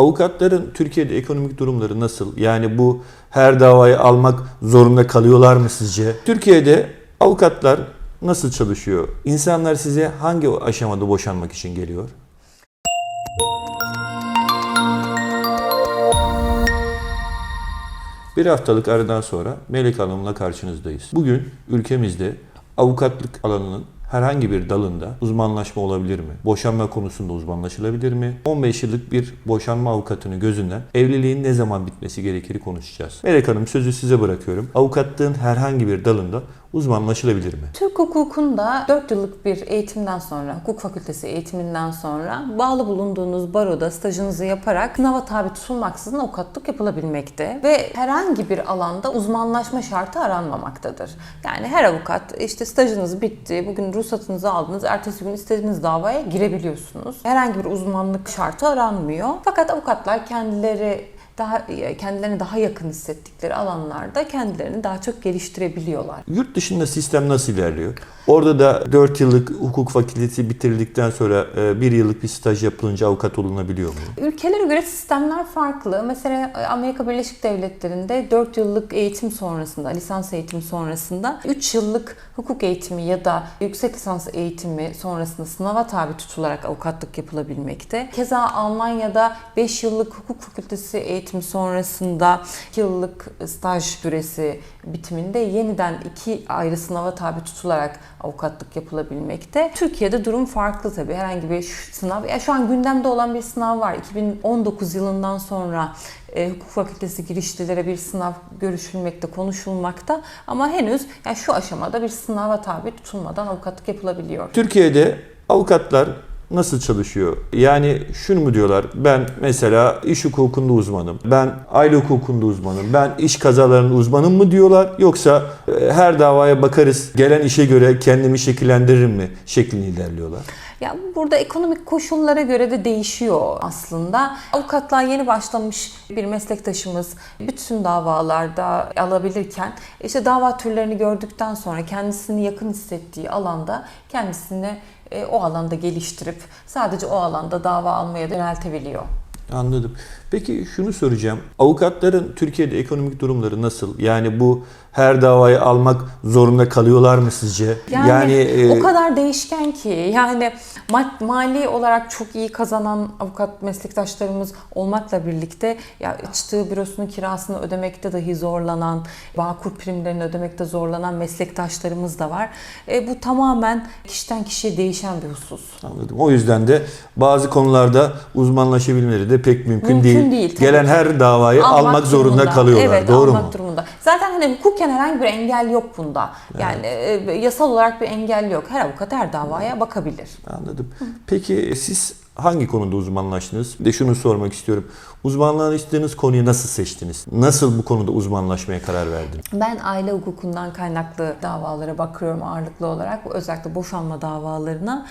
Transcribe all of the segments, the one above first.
Avukatların Türkiye'de ekonomik durumları nasıl? Yani bu her davayı almak zorunda kalıyorlar mı sizce? Türkiye'de avukatlar nasıl çalışıyor? İnsanlar size hangi aşamada boşanmak için geliyor? Bir haftalık aradan sonra Melek Hanım'la karşınızdayız. Bugün ülkemizde avukatlık alanının herhangi bir dalında uzmanlaşma olabilir mi? Boşanma konusunda uzmanlaşılabilir mi? 15 yıllık bir boşanma avukatını gözünden evliliğin ne zaman bitmesi gerekir konuşacağız. Melek Hanım sözü size bırakıyorum. Avukatlığın herhangi bir dalında uzmanlaşılabilir mi? Türk hukukunda 4 yıllık bir eğitimden sonra, hukuk fakültesi eğitiminden sonra bağlı bulunduğunuz baroda stajınızı yaparak sınava tabi tutulmaksızın avukatlık yapılabilmekte ve herhangi bir alanda uzmanlaşma şartı aranmamaktadır. Yani her avukat işte stajınız bitti, bugün ruhsatınızı aldınız, ertesi gün istediğiniz davaya girebiliyorsunuz. Herhangi bir uzmanlık şartı aranmıyor. Fakat avukatlar kendileri daha kendilerini daha yakın hissettikleri alanlarda kendilerini daha çok geliştirebiliyorlar. Yurt dışında sistem nasıl ilerliyor? Orada da 4 yıllık hukuk fakültesi bitirildikten sonra 1 yıllık bir staj yapılınca avukat olunabiliyor mu? Ülkelere göre sistemler farklı. Mesela Amerika Birleşik Devletleri'nde 4 yıllık eğitim sonrasında, lisans eğitimi sonrasında 3 yıllık hukuk eğitimi ya da yüksek lisans eğitimi sonrasında sınava tabi tutularak avukatlık yapılabilmekte. Keza Almanya'da 5 yıllık hukuk fakültesi eğitimi sonrasında 2 yıllık staj süresi bitiminde yeniden iki ayrı sınava tabi tutularak avukatlık yapılabilmekte. Türkiye'de durum farklı tabii. Herhangi bir sınav, ya şu an gündemde olan bir sınav var. 2019 yılından sonra e, hukuk fakültesi girişlilere bir sınav görüşülmekte, konuşulmakta ama henüz yani şu aşamada bir sınava tabi tutulmadan avukatlık yapılabiliyor. Türkiye'de avukatlar nasıl çalışıyor? Yani şunu mu diyorlar? Ben mesela iş hukukunda uzmanım. Ben aile hukukunda uzmanım. Ben iş kazalarında uzmanım mı diyorlar? Yoksa e, her davaya bakarız, gelen işe göre kendimi şekillendiririm mi şeklinde ilerliyorlar? Ya burada ekonomik koşullara göre de değişiyor aslında. Avukatlığa yeni başlamış bir meslektaşımız bütün davalarda alabilirken işte dava türlerini gördükten sonra kendisini yakın hissettiği alanda kendisini e, o alanda geliştirip sadece o alanda dava almaya yöneltebiliyor. Anladım. Peki şunu soracağım. Avukatların Türkiye'de ekonomik durumları nasıl? Yani bu her davayı almak zorunda kalıyorlar mı sizce? Yani, e, o kadar değişken ki yani ma- mali olarak çok iyi kazanan avukat meslektaşlarımız olmakla birlikte ya açtığı bürosunun kirasını ödemekte dahi zorlanan, bağkur primlerini ödemekte zorlanan meslektaşlarımız da var. E, bu tamamen kişiden kişiye değişen bir husus. Anladım. O yüzden de bazı konularda uzmanlaşabilmeleri de pek mümkün, Mümkün değil. değil, Gelen ki. her davayı almak, zorunda durumunda. kalıyorlar. Evet, Doğru almak mu? durumunda. Zaten hani hukuken herhangi bir engel yok bunda. Yani e, yasal olarak bir engel yok. Her avukat her davaya bakabilir. Anladım. Peki siz hangi konuda uzmanlaştınız? Bir de şunu sormak istiyorum. Uzmanlaştığınız konuyu nasıl seçtiniz? Nasıl bu konuda uzmanlaşmaya karar verdiniz? Ben aile hukukundan kaynaklı davalara bakıyorum ağırlıklı olarak. Özellikle boşanma davalarına.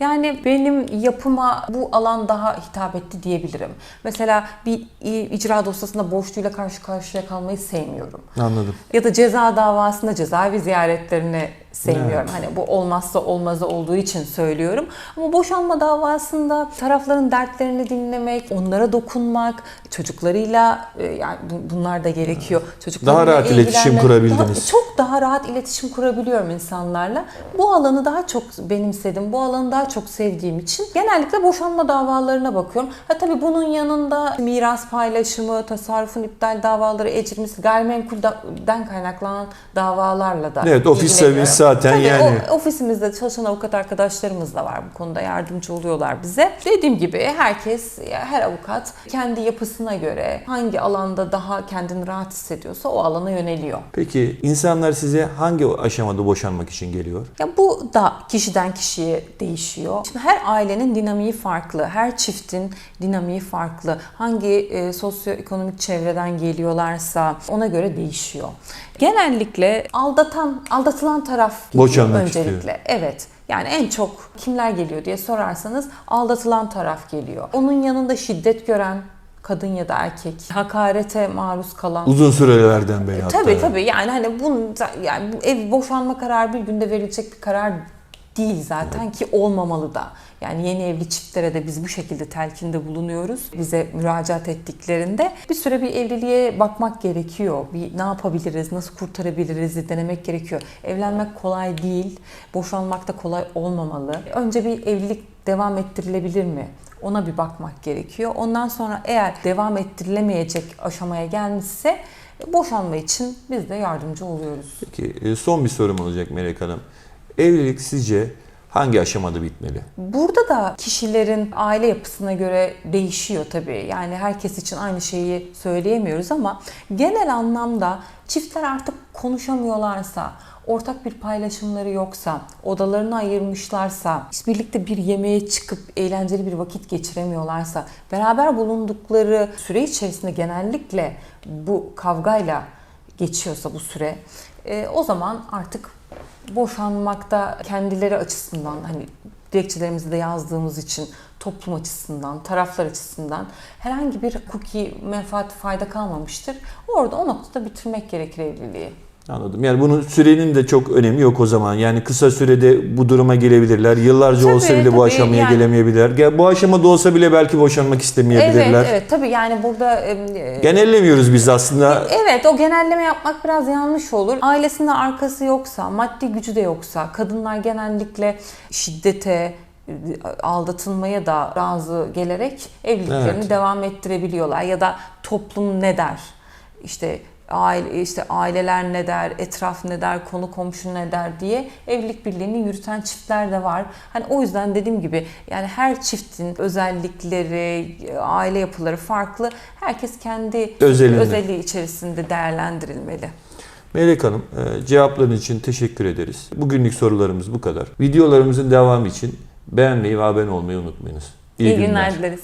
Yani benim yapıma bu alan daha hitap etti diyebilirim. Mesela bir icra dosyasında borçluyla karşı karşıya kalmayı sevmiyorum. Anladım. Ya da ceza davasında cezaevi ziyaretlerini sevmiyorum. Hani bu olmazsa olmazı olduğu için söylüyorum. Ama boşanma davasında tarafların dertlerini dinlemek, onlara dokunmak, çocuklarıyla e, yani bu- bunlar da gerekiyor. Çocuklarla Daha rahat iletişim kurabildiniz. daha- çok daha rahat iletişim kurabiliyorum insanlarla. Bu alanı daha çok benimsedim. Bu alanı daha çok sevdiğim için genellikle boşanma davalarına bakıyorum. Ha tabii bunun yanında miras paylaşımı, tasarrufun iptal davaları, ecrimisi, gayrimenkulden kaynaklanan davalarla da Evet, ofis ilgileniyorum. Zaten Tabii yani. o- ofisimizde çalışan avukat arkadaşlarımız da var bu konuda yardımcı oluyorlar bize. Dediğim gibi herkes, her avukat kendi yapısına göre hangi alanda daha kendini rahat hissediyorsa o alana yöneliyor. Peki insanlar size hangi aşamada boşanmak için geliyor? Ya bu da kişiden kişiye değişiyor. Şimdi her ailenin dinamiği farklı, her çiftin dinamiği farklı. Hangi e, sosyoekonomik çevreden geliyorlarsa ona göre değişiyor. Genellikle aldatan, aldatılan taraf Boşanmak öncelikle. istiyor. Evet. Yani en çok kimler geliyor diye sorarsanız aldatılan taraf geliyor. Onun yanında şiddet gören kadın ya da erkek, hakarete maruz kalan Uzun sürelerden beri hatta. Tabii tabii yani hani bunun yani bu ev boşanma kararı bir günde verilecek bir karar değil zaten ki olmamalı da. Yani yeni evli çiftlere de biz bu şekilde telkinde bulunuyoruz. Bize müracaat ettiklerinde bir süre bir evliliğe bakmak gerekiyor. Bir ne yapabiliriz, nasıl kurtarabiliriz denemek gerekiyor. Evlenmek kolay değil, boşanmak da kolay olmamalı. Önce bir evlilik devam ettirilebilir mi? Ona bir bakmak gerekiyor. Ondan sonra eğer devam ettirilemeyecek aşamaya gelmişse boşanma için biz de yardımcı oluyoruz. Peki e, son bir sorum olacak Melek Hanım. Evlilik sizce hangi aşamada bitmeli? Burada da kişilerin aile yapısına göre değişiyor tabii. Yani herkes için aynı şeyi söyleyemiyoruz ama genel anlamda çiftler artık konuşamıyorlarsa, ortak bir paylaşımları yoksa, odalarını ayırmışlarsa, birlikte bir yemeğe çıkıp eğlenceli bir vakit geçiremiyorlarsa, beraber bulundukları süre içerisinde genellikle bu kavgayla geçiyorsa bu süre, e, o zaman artık boşanmakta kendileri açısından hani dilekçelerimizde de yazdığımız için toplum açısından, taraflar açısından herhangi bir hukuki menfaat fayda kalmamıştır. Orada o noktada bitirmek gerekir evliliği. Anladım. Yani bunun sürenin de çok önemi yok o zaman. Yani kısa sürede bu duruma gelebilirler. Yıllarca Tabii, olsa bile bu tabii. aşamaya Yani- gelemeyebilirler. Gel- Bu aşamada olsa bile belki boşanmak istemeyebilirler. Evet, evet. Tabii yani burada e, Genellemiyoruz biz aslında. Evet o genelleme yapmak biraz yanlış olur. Ailesinde arkası yoksa, maddi gücü de yoksa, kadınlar genellikle şiddete, aldatılmaya da razı gelerek evliliklerini Evet. devam ettirebiliyorlar ya da toplum ne der? İşte aile işte aileler ne der, etraf ne der, konu komşu ne der diye evlilik birliğini yürüten çiftler de var. Hani o yüzden dediğim gibi yani her çiftin özellikleri, aile yapıları farklı. Herkes kendi Özelinde. özelliği içerisinde değerlendirilmeli. Melek Hanım e, cevapların için teşekkür ederiz. Bugünlük sorularımız bu kadar. Videolarımızın devamı için beğenmeyi ve abone olmayı unutmayınız. İyi, günler dileriz.